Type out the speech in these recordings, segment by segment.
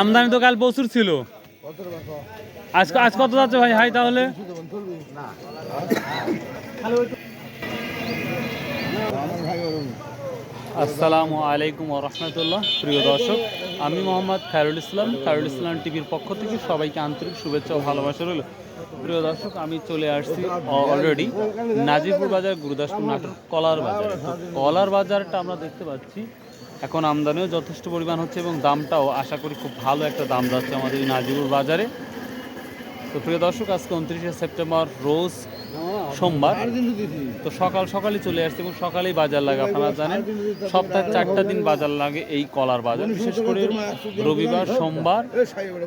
আমদানি তো কাল প্রচুর ছিল। আজ আজ কত যাচ্ছে ভাই? হাই তাহলে। আসসালামু আলাইকুম রহমতুল্লাহ। প্রিয় দর্শক, আমি মোহাম্মদ খায়রুল ইসলাম। খায়রুল ইসলাম টিভির পক্ষ থেকে সবাইকে আন্তরিক শুভেচ্ছা ও ভালোবাসা রইল। প্রিয় দর্শক, আমি চলে আসছি অলরেডি নাজিপুর বাজার, গুরুদাসপুর নাটক কলার বাজার। কলার বাজারটা আমরা দেখতে পাচ্ছি এখন আমদানিও যথেষ্ট পরিমাণ হচ্ছে এবং দামটাও আশা করি খুব ভালো একটা দাম যাচ্ছে আমাদের এই নাজিপুর বাজারে। তো প্রিয় দর্শক, আজকে উনত্রিশে সেপ্টেম্বর, রোজ সোমবার। তো সকাল সকালে চলে আসছে এবং সকালেই বাজার লাগে, আপনারা জানেন। সপ্তাহে চারটা দিন বাজার লাগে এই কলার বাজার। বিশেষ করে রবিবার, সোমবার,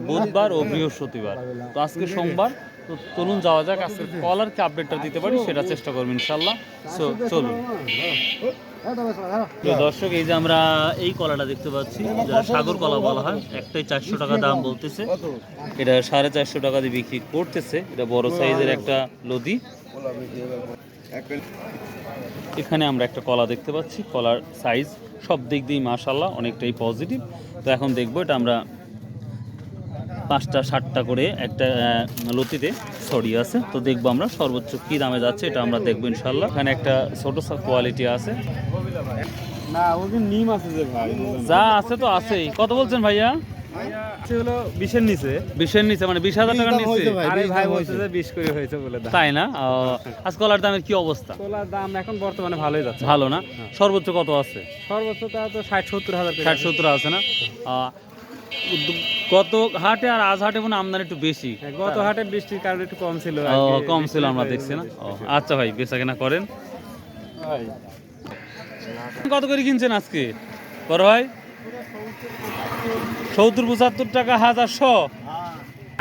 বুধবার ও বৃহস্পতিবার। তো আজকে সোমবার তো চলুন যাওয়া যাক আজকে কলার কি আপডেটটা দিতে পারি, সেটা চেষ্টা করব ইনশাল্লাহ সো চলুন। প্রিয় দর্শক, এই যে আমরা এই কলাটা দেখতে পাচ্ছি সাগর কলা বলা হয়, একটাই চারশো টাকা দাম বলতেছে। এটা সাড়ে চারশো টাকা দিয়ে বিক্রি করতেছে, এটা বড় সাইজের একটা লদি। এখানে আমরা একটা কলা দেখতে পাচ্ছি, কলার সাইজ সব দিক দিয়ে মাশাল্লাহ অনেকটাই পজিটিভ তো এখন দেখব এটা আমরা পাঁচটা ষাটটা করে একটা আহ, লতিতে ছড়িয়ে আছে। তো দেখব আমরা সর্বোচ্চ কী দামে যাচ্ছে এটা আমরা দেখব ইনশাল্লাহ এখানে একটা ছোটো কোয়ালিটি আছে। না ওকে নিম আছে যে ভাই যা আছে তো আছেই। কত বলছেন ভাইয়া? সে বিশের নিচে। বিশের নিচে মানে বিশ হাজার টাকার ভাই? বলছে যে বিশ হয়েছে বলে তাই না? ও, আজ দামের কি অবস্থা? তোলার দাম এখন বর্তমানে ভালোই ভালো না? সর্বোচ্চ কত আছে? সর্বোচ্চ ষাট সত্তর হাজার ষাট সত্তর আছে না? গত হাটে আর আজ হাটে মনে আমদানি একটু বেশি। হ্যাঁ, গত হাটে বৃষ্টির কারণে একটু কম ছিল ও, কম ছিল আমরা দেখছি না? ও, আচ্ছা ভাই বেচা কেনা করেন কত করে কিনছেন আজকে? বড় ভাই? সত্তর পঁচাত্তর টাকা হাজার শ।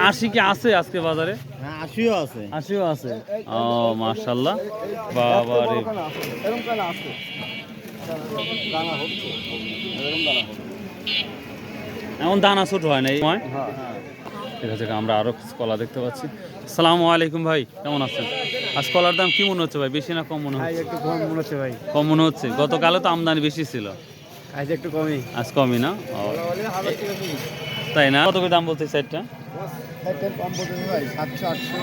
আশি কি আছে আজকে বাজারে? হ্যাঁ আশিও আছে। আশিও আছে। ও মার্শাল্লাহ বাবা রে। এমন দানা ছোট হয় না এই সময় ঠিক আছে আমরা আরও কিছু কলা দেখতে পাচ্ছি। আসসালামু আলাইকুম ভাই কেমন আছেন? আজ কলার দাম কি মনে হচ্ছে ভাই? বেশি না কম মনে হচ্ছে? একটু কম মনে হচ্ছে ভাই। কম মনে হচ্ছে? গতকালে তো আমদানি বেশি ছিল। আজ একটু কমই। আজ কমই না? তাই না? কত করে দাম বলছে সাইডটা?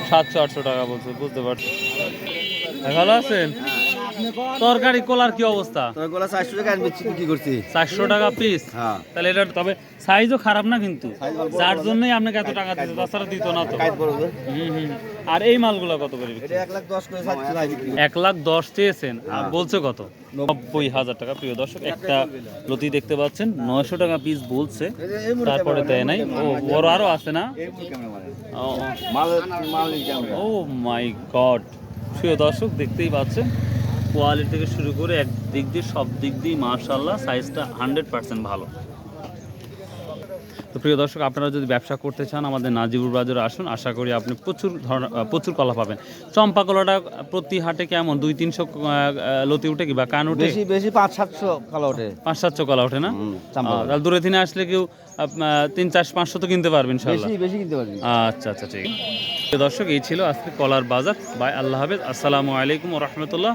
সাতশো আটশো। টাকা বলছে বুঝতে পারছি। ভালো আছেন? তরকারি কলার কি অবস্থা? গোলা চারশো টাকা বিক্রি কি করছি? চারশো টাকা পিস হ্যাঁ। তাহলে এটা তবে সাইজও খারাপ না কিন্তু? যার জন্যই আপনাকে এত টাকা দিতে তাছাড়া দিত না তো। হুম হুম আর এই মালগুলো কত করে বিক্রি? এটা এক লাখ দশ চেয়েছেন। আর হ্যাঁ। বলছে কত? নব্বই হাজার টাকা প্রিয় দর্শক একটা লতি দেখতে পাচ্ছেন নয়শো টাকা পিস বলছে। তারপরে দেয় নাই। ও বড় আরও আছে না? ও, মাল মাল ক্যামেরা ও মাই গড প্রিয় দর্শক দেখতেই পাচ্ছেন কোয়ালিটি থেকে শুরু করে এক দিক দিয়ে সব দিক দিয়ে মার্শাল্লাহ সাইজটা হান্ড্রেড পার্সেন্ট ভালো। তো প্রিয় দর্শক আপনারা যদি ব্যবসা করতে চান আমাদের নাজিবুর বাজারে আসুন। আশা করি আপনি প্রচুর ধরনের প্রচুর কলা পাবেন। চম্পা কলাটা প্রতি হাটে কেমন? দুই তিনশো লতি উঠে কি বা কান উঠে? বেশি বেশি পাঁচ সাতশো কালো ওঠে। পাঁচ সাতশো কলা ওঠে না। তাহলে দূরে দিনে আসলে কেউ তিন চার পাঁচশো তো কিনতে পারবেন বেশি কিনতে পারবি। আচ্ছা আচ্ছা ঠিক আছে। দর্শক এই ছিল আজকে কলার বাজার। বাই আল্লাহ হাফেজ। আসসালামু আলাইকুম রহমতুল্লাহ।